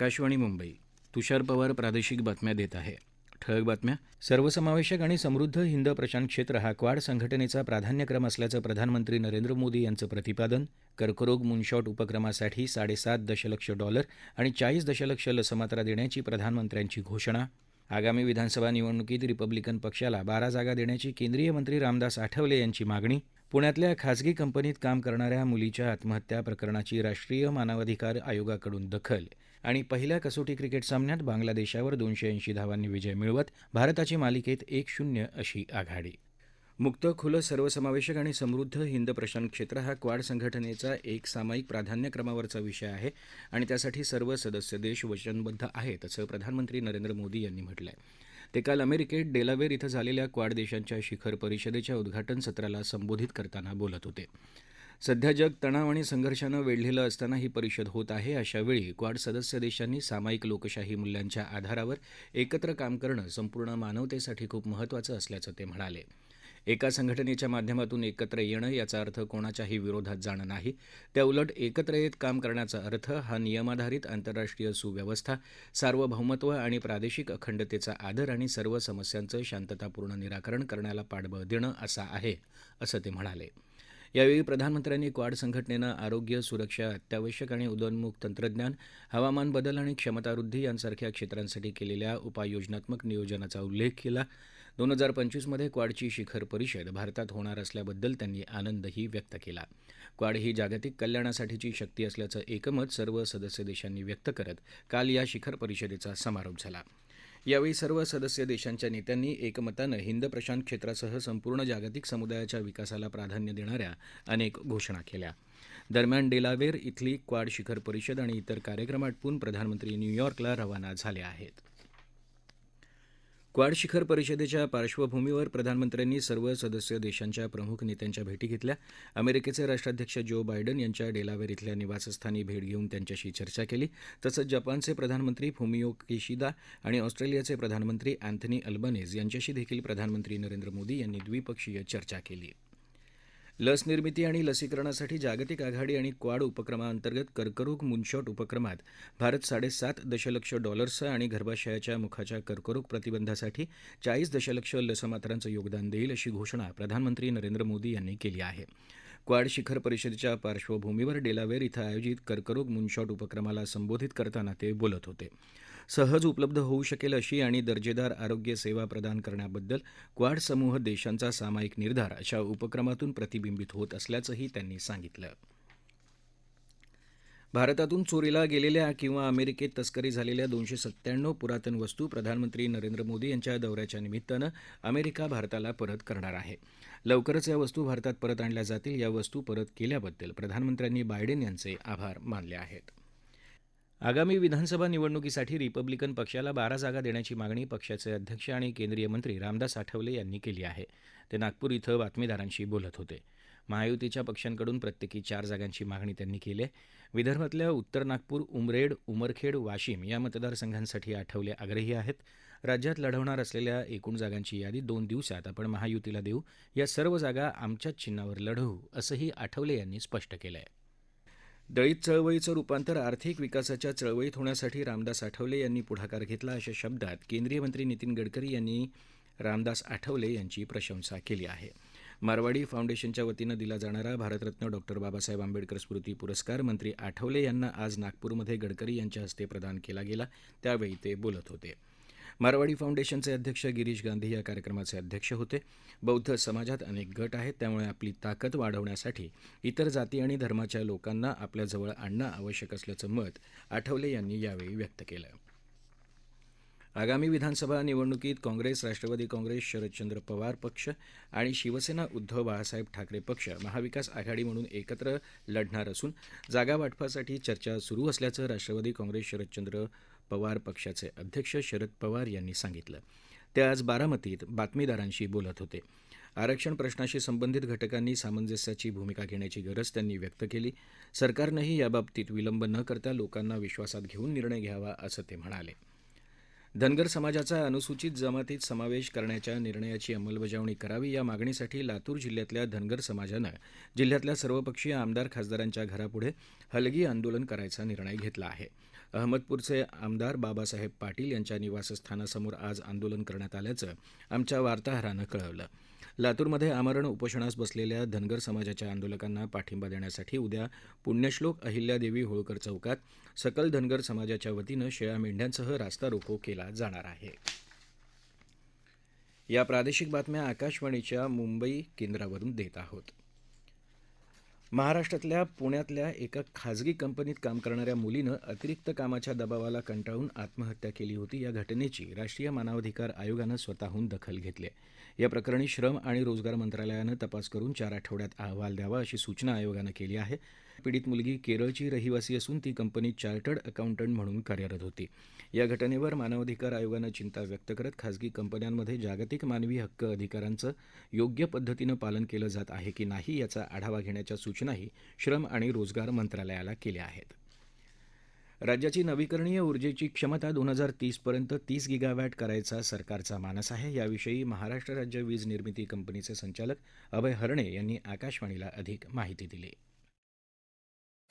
आकाशवाणी मुंबई. तुषार पवार प्रादेशिक बातम्या देत आहे. ठळक बातम्या. सर्वसमावेशक आणि समृद्ध हिंद प्रशांत क्षेत्र हा क्वाड संघटनेचा प्राधान्यक्रम असल्याचं प्रधानमंत्री नरेंद्र मोदी यांचं प्रतिपादन कर्करोग मुनशॉट उपक्रमासाठी साडेसात दशलक्ष डॉलर आणि चाळीस दशलक्ष लसमात्रा देण्याची प्रधानमंत्र्यांची घोषणा. आगामी विधानसभा निवडणुकीत रिपब्लिकन पक्षाला बारा जागा देण्याची केंद्रीय मंत्री रामदास आठवले यांची मागणी. पुण्यातल्या खाजगी कंपनीत काम करणाऱ्या मुलीच्या आत्महत्या प्रकरणाची राष्ट्रीय मानवाधिकार आयोगाकडून दखल. आणि पहिल्या कसोटी क्रिकेट सामन्यात बांगलादेशावर दोनशे ऐंशी धावांनी विजय मिळवत भारताची मालिकेत एक शून्य अशी आघाडी. मुक्त खुलं सर्वसमावेशक आणि समृद्ध हिंद प्रशांत क्षेत्र हा क्वाड संघटनेचा एक सामायिक प्राधान्यक्रमावरचा विषय आहे आणि त्यासाठी सर्व सदस्य देश वचनबद्ध आहेत असं प्रधानमंत्री नरेंद्र मोदी यांनी म्हटलं आहे ते काल अमेरिकेत डेलावेर इथं झालेल्या क्वाड देशांच्या शिखर परिषदेच्या उद्घाटन सत्राला संबोधित करताना बोलत होते. सध्या जग तणाव आणि संघर्षानं वेढलेलं असताना ही परिषद होत आहे. अशावेळी क्वाड सदस्य देशांनी सामायिक लोकशाही मूल्यांच्या आधारावर एकत्र काम करणं संपूर्ण मानवतेसाठी खूप महत्त्वाचं असल्याचं ते म्हणाले. एका संघटनेच्या माध्यमातून एकत्र येणं याचा अर्थ कोणाच्याही विरोधात जाणं नाही. त्याउलट एकत्र येत काम करण्याचा अर्थ हा नियमाधारित आंतरराष्ट्रीय सुव्यवस्था सार्वभौमत्व आणि प्रादेशिक अखंडतेचा आदर आणि सर्व समस्यांचं शांततापूर्ण निराकरण करण्याला पाठबळ देणं असा आहे असं ते म्हणाले. यावेळी प्रधानमंत्र्यांनी क्वाड संघटनेनं आरोग्य सुरक्षा अत्यावश्यक आणि उदयोन्मुख तंत्रज्ञान हवामान बदल आणि क्षमतावृद्धी यांसारख्या क्षेत्रांसाठी केलेल्या उपाययोजनात्मक नियोजनाचा उल्लेख केला. दोन हजार पंचवीसमध्ये क्वाडची शिखर परिषद भारतात होणार असल्याबद्दल त्यांनी आनंदही व्यक्त केला. क्वाड ही जागतिक कल्याणासाठीची शक्ती असल्याचं एकमत सर्व सदस्य देशांनी व्यक्त करत काल या शिखर परिषदेचा समारोप झाला. यावेळी सर्व सदस्य देशांच्या नेत्यांनी एकमतानं हिंद प्रशांत क्षेत्रासह संपूर्ण जागतिक समुदायाच्या विकासाला प्राधान्य देणाऱ्या अनेक घोषणा केल्या. दरम्यान डेलावेर इथली क्वाड शिखर परिषद आणि इतर कार्यक्रमातून प्रधानमंत्री न्यूयॉर्कला रवाना झाले आहेत. क्वाड शिखर परिषदेच्या पार्श्वभूमीवर प्रधानमंत्र्यांनी सर्व सदस्य देशांच्या प्रमुख नेत्यांच्या भेटी घेतल्या. अमेरिकेचे राष्ट्राध्यक्ष जो बायडन यांच्या डेलावेर इथल्या निवासस्थानी भेट घेऊन त्यांच्याशी चर्चा केली. तसंच जपानचे प्रधानमंत्री फुमियो किशिदा आणि ऑस्ट्रेलियाचे प्रधानमंत्री अँथनी अल्बनेज यांच्याशी देखील प्रधानमंत्री नरेंद्र मोदी यांनी द्विपक्षीय चर्चा केली. लस निर्मिती आणि लसीकरणासाठी जागतिक आघाडी आणि क्वाड उपक्रमाअंतर्गत कर्करोग मुनशॉट उपक्रमात भारत साडेसात दशलक्ष डॉलर्सचं आणि गर्भाशयाच्या मुखाच्या कर्करोग प्रतिबंधासाठी चाळीस दशलक्ष लसमात्रांचं योगदान देईल अशी घोषणा प्रधानमंत्री नरेंद्र मोदी यांनी केली आहे. क्वाड शिखर परिषदेच्या पार्श्वभूमीवर डेलावेर इथं आयोजित कर्करोग मुनशॉट उपक्रमाला संबोधित करताना ते बोलत होते. सहज उपलब्ध होऊ शकेल अशी आणि दर्जेदार आरोग्य सेवा प्रदान करण्याबद्दल क्वाड समूह देशांचा सामायिक निर्धार अशा उपक्रमातून प्रतिबिंबित होत असल्याचंही त्यांनी सांगितलं. भारतातून चोरीला गेलेल्या किंवा अमेरिकेत तस्करी झालेल्या दोनशे सत्त्याण्णव पुरातन वस्तू प्रधानमंत्री नरेंद्र मोदी यांच्या दौऱ्याच्या निमित्तानं अमेरिका भारताला परत करणार आहे. लवकरच या वस्तू भारतात परत आणल्या जातील. या वस्तू परत केल्याबद्दल प्रधानमंत्र्यांनी बायडेन यांचे आभार मानले आहेत. आगामी विधानसभा निवडणुकीसाठी रिपब्लिकन पक्षाला बारा जागा देण्याची मागणी पक्षाचे अध्यक्ष आणि केंद्रीय मंत्री रामदास आठवले यांनी केली आहे. ते नागपूर इथं बातमीदारांशी बोलत होते. महायुतीच्या पक्षांकडून प्रत्येकी चार जागांची मागणी त्यांनी केली आहे. विदर्भातल्या उत्तर नागपूर उमरेड उमरखेड वाशिम या मतदारसंघांसाठी आठवले आग्रही आहेत. राज्यात लढवणार असलेल्या एकूण जागांची यादी दोन दिवसात आपण महायुतीला देऊ. या सर्व जागा आमच्याच चिन्हावर लढवू असंही आठवले यांनी स्पष्ट केलं आहे दलित चळवळीचं रूपांतर आर्थिक विकासाच्या चळवळीत होण्यासाठी रामदास आठवले यांनी पुढाकार घेतला अशा शब्दात केंद्रीय मंत्री नितीन गडकरी यांनी रामदास आठवले यांची प्रशंसा केली आहे. मारवाडी फाउंडेशनच्या वतीनं दिला जाणारा भारतरत्न डॉक्टर बाबासाहेब आंबेडकर स्मृती पुरस्कार मंत्री आठवले यांना आज नागपूरमध्ये गडकरी यांच्या हस्ते प्रदान केला गेला त्यावेळी ते बोलत होते. मारवाडी फाउंडेशनचे अध्यक्ष गिरीश गांधी या कार्यक्रमाचे अध्यक्ष होते. बौद्ध समाजात अनेक गट आहेत त्यामुळे आपली ताकद वाढवण्यासाठी इतर जाती आणि धर्माच्या लोकांना आपल्याजवळ आणणं आवश्यक असल्याचं मत आठवले यांनी यावेळी व्यक्त केलं. आगामी विधानसभा निवडणुकीत काँग्रेस राष्ट्रवादी काँग्रेस शरदचंद्र पवार पक्ष आणि शिवसेना उद्धव बाळासाहेब ठाकरे पक्ष महाविकास आघाडी म्हणून एकत्र लढणार असून जागा वाटपासाठी चर्चा सुरू असल्याचं राष्ट्रवादी काँग्रेस शरदचंद्र पवार पक्षाचे अध्यक्ष शरद पवार यांनी सांगितलं. ते आज बारामतीत बातमीदारांशी बोलत होते. आरक्षण प्रश्नाशी संबंधित घटकांनी सामंजस्याची भूमिका घेण्याची गरज त्यांनी व्यक्त केली. सरकारनंही याबाबतीत विलंब न करता लोकांना विश्वासात घेऊन निर्णय घ्यावा असं ते म्हणाले. धनगर समाजाचा अनुसूचित जमातीत समावेश करण्याच्या निर्णयाची अंमलबजावणी करावी या मागणीसाठी लातूर जिल्ह्यातल्या धनगर समाजानं जिल्ह्यातल्या सर्वपक्षीय आमदार खासदारांच्या घरापुढे हलगी आंदोलन करायचा निर्णय घेतला आहे. अहमदपूरचे आमदार बाबासाहेब पाटील यांच्या निवासस्थानासमोर आज आंदोलन करण्यात आल्याचं आमच्या वार्ताहरानं कळवलं. लातूरमध्ये आमरण उपोषणास बसलेल्या धनगर समाजाच्या आंदोलकांना पाठिंबा देण्यासाठी उद्या पुण्यश्लोक अहिल्यादेवी होळकर चौकात सकल धनगर समाजाच्या वतीनं शेळ्या मेंढ्यांसह रास्ता रोको केला जाणार आहे. या प्रादेशिक बातम्या आकाशवाणीच्या मुंबई केंद्रावरून देत आहोत. महाराष्ट्रातल्या पुण्यातल्या एका खाजगी कंपनीत काम करणाऱ्या मुलीनं अतिरिक्त कामाच्या दबावाला कंटाळून आत्महत्या केली होती. या घटनेची राष्ट्रीय मानवाधिकार आयोगानं स्वतःहून दखल घेतली आहे. या प्रकरणी श्रम आणि रोजगार मंत्रालयानं तपास करून चार आठवड्यात अहवाल द्यावा अशी सूचना आयोगानं केली आहे. पीडित मुलगी केरळची रहिवासी असून ती कंपनीत चार्टर्ड अकाउंटंट म्हणून कार्यरत होती. या घटनेवर मानवाधिकार आयोगानं चिंता व्यक्त करत खाजगी कंपन्यांमध्ये जागतिक मानवी हक्क अधिकारांचं योग्य पद्धतीनं पालन केलं जात आहे की नाही याचा आढावा घेण्याच्या सूचनाही श्रम आणि रोजगार मंत्रालयाला केल्या आहेत. राज्याची नवीकरणीय ऊर्जेची क्षमता दोन हजार तीसपर्यंत तीस गिगावॅट करायचा सरकारचा मानस आहे. याविषयी महाराष्ट्र राज्य वीज निर्मिती कंपनीचे संचालक अभय हरणे यांनी आकाशवाणीला अधिक माहिती दिली.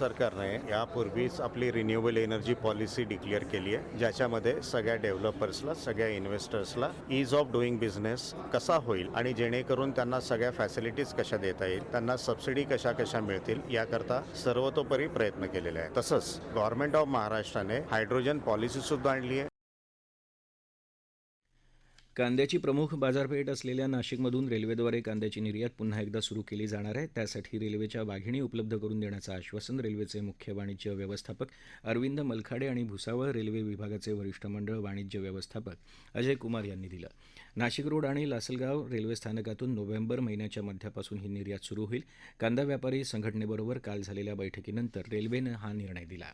सरकारने यापूर्वीच आपली रिन्युएबल एनर्जी पॉलिसी डिक्लेअर केली आहे ज्याच्यामध्ये सगळ्या डेव्हलपर्सला सगळ्या इन्व्हेस्टर्सला ईज ऑफ डुईंग बिझनेस कसा होईल आणि जेणेकरून त्यांना सगळ्या फॅसिलिटीज कशा देता येईल त्यांना सबसिडी कशा कशा मिळतील याकरता सर्वतोपरी प्रयत्न केलेले आहे तसंच गव्हर्नमेंट ऑफ महाराष्ट्राने हायड्रोजन पॉलिसी सुद्धा आणली आहे. कांद्याची प्रमुख बाजारपेठ असलेल्या नाशिकमधून रेल्वेद्वारे कांद्याची निर्यात पुन्हा एकदा सुरू केली जाणार आहे. त्यासाठी रेल्वेच्या वाघिणी उपलब्ध करून देण्याचं आश्वासन रेल्वेचे मुख्य वाणिज्य व्यवस्थापक अरविंद मलखाडे आणि भुसावळ रेल्वे विभागाचे वरिष्ठ मंडळ वाणिज्य व्यवस्थापक अजय कुमार यांनी दिलं. नाशिक रोड आणि लासलगाव रेल्वे स्थानकातून नोव्हेंबर महिन्याच्या मध्यापासून ही निर्यात सुरू होईल. कांदा व्यापारी संघटनेबरोबर काल झालेल्या बैठकीनंतर रेल्वेनं हा निर्णय दिला.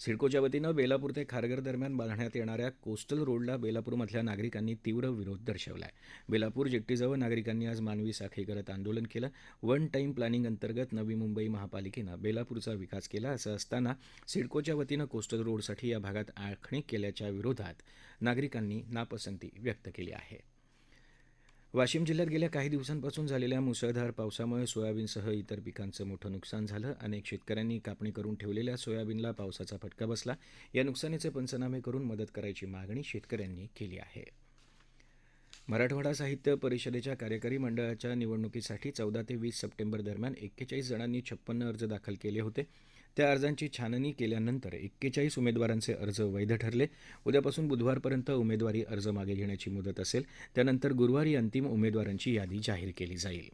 सिडकोच्या वतीनं बेलापूर ते खारघर दरम्यान बांधण्यात येणाऱ्या कोस्टल रोडला बेलापूरमधल्या नागरिकांनी तीव्र विरोध दर्शवला आहे बेलापूर जेट्टीजवळ नागरिकांनी आज मानवी साखळी करत आंदोलन केलं. वन टाईम प्लॅनिंग अंतर्गत नवी मुंबई महापालिकेनं बेलापूरचा विकास केला असं असताना सिडकोच्या वतीनं कोस्टल रोडसाठी या भागात आखणी केल्याच्या विरोधात नागरिकांनी नापसंती व्यक्त केली आहे. वाशिम जिल्ह्यात गेल्या काही दिवसांपासून झालेल्या मुसळधार पावसामुळे सोयाबीनसह इतर पिकांचं मोठं नुकसान झालं. अनेक शेतकऱ्यांनी कापणी करून ठेवलेल्या सोयाबीनला पावसाचा फटका बसला. या नुकसानीचे पंचनामे करून मदत करायची मागणी शेतकऱ्यांनी केली आहे. मराठवाडा साहित्य परिषदेच्या कार्यकारी मंडळाच्या निवडणुकीसाठी चौदा ते वीस सप्टेंबर दरम्यान एक्केचाळीस जणांनी छप्पन्न अर्ज दाखल केले होते. त्या अर्जांची छाननी केल्यानंतर एक्केचाळीस उमेदवारांचे अर्ज वैध ठरले. उद्यापासून बुधवारपर्यंत उमेदवारी अर्ज मागे घेण्याची मुदत असेल. त्यानंतर गुरुवारी अंतिम उमेदवारांची यादी जाहीर केली जाईल.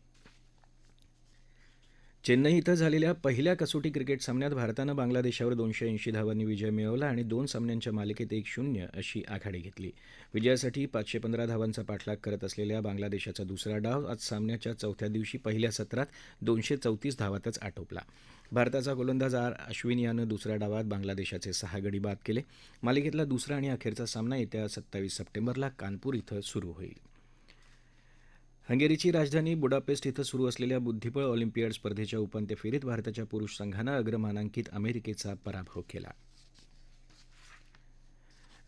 चेन्नई इथं झालेल्या पहिल्या कसोटी क्रिकेट सामन्यात भारतानं बांगलादेशावर दोनशे ऐंशी धावांनी विजय मिळवला आणि दोन सामन्यांच्या मालिकेत एक शून्य अशी आघाडी घेतली. विजयासाठी पाचशे पंधरा धावांचा पाठलाग करत असलेल्या बांगलादेशाचा दुसरा डाव आज सामन्याच्या चौथ्या दिवशी पहिल्या सत्रात दोनशे चौतीस धावातच आटोपला. भारताचा गोलंदाज आर अश्विन यानं दुसऱ्या डावात बांगलादेशाचे सहा गडी बाद केले. मालिकेतला दुसरा आणि अखेरचा सामना येत्या सत्तावीस सप्टेंबरला कानपूर इथं सुरू होईल. हंगेरीची राजधानी बुडापेस्ट इथं सुरू असलेल्या बुद्धिबळ ऑलिम्पियाड स्पर्धेच्या उपांत्य फेरीत भारताच्या पुरुष संघानं अग्रमानांकित अमेरिकेचा पराभव केला.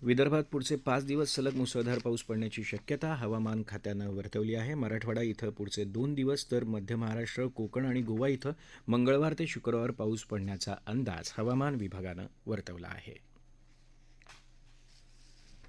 विदर्भात पुढचे पाच दिवस सलग मुसळधार पाऊस पडण्याची शक्यता हवामान खात्यानं वर्तवली आहे. मराठवाडा इथं पुढचे दोन दिवस तर मध्य महाराष्ट्र कोकण आणि गोवा इथं मंगळवार ते शुक्रवार पाऊस पडण्याचा अंदाज हवामान विभागानं वर्तवला आहे.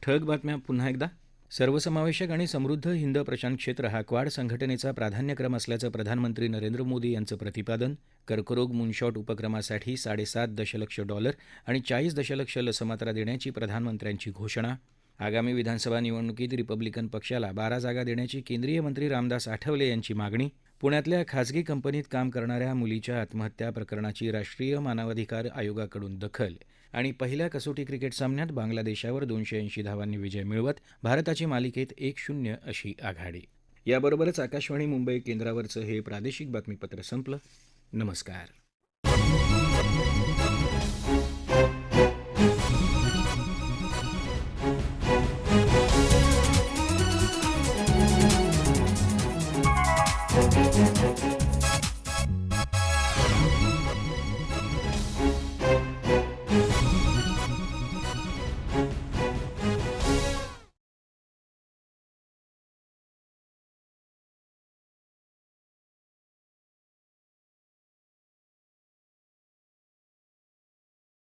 ठळक बातम्या पुन्हा एकदा. सर्वसमावेशक आणि समृद्ध हिंद प्रशांत क्षेत्र हा क्वाड संघटनेचा प्राधान्यक्रम असल्याचं प्रधानमंत्री नरेंद्र मोदी यांचं प्रतिपादन कर्करोग मुनशॉट उपक्रमासाठी साडेसात दशलक्ष डॉलर आणि चाळीस दशलक्ष लसमात्रा देण्याची प्रधानमंत्र्यांची घोषणा. आगामी विधानसभा निवडणुकीत रिपब्लिकन पक्षाला बारा जागा देण्याची केंद्रीय मंत्री रामदास आठवले यांची मागणी. पुण्यातल्या खाजगी कंपनीत काम करणाऱ्या मुलीच्या आत्महत्या प्रकरणाची राष्ट्रीय मानवाधिकार आयोगाकडून दखल. आणि पहिल्या कसोटी क्रिकेट सामन्यात बांगलादेशावर दोनशे ऐंशी धावांनी विजय मिळवत भारताची मालिकेत एक शून्य अशी आघाडी. याबरोबरच आकाशवाणी मुंबई केंद्रावरचं हे प्रादेशिक बातमीपत्र संपलं. नमस्कार.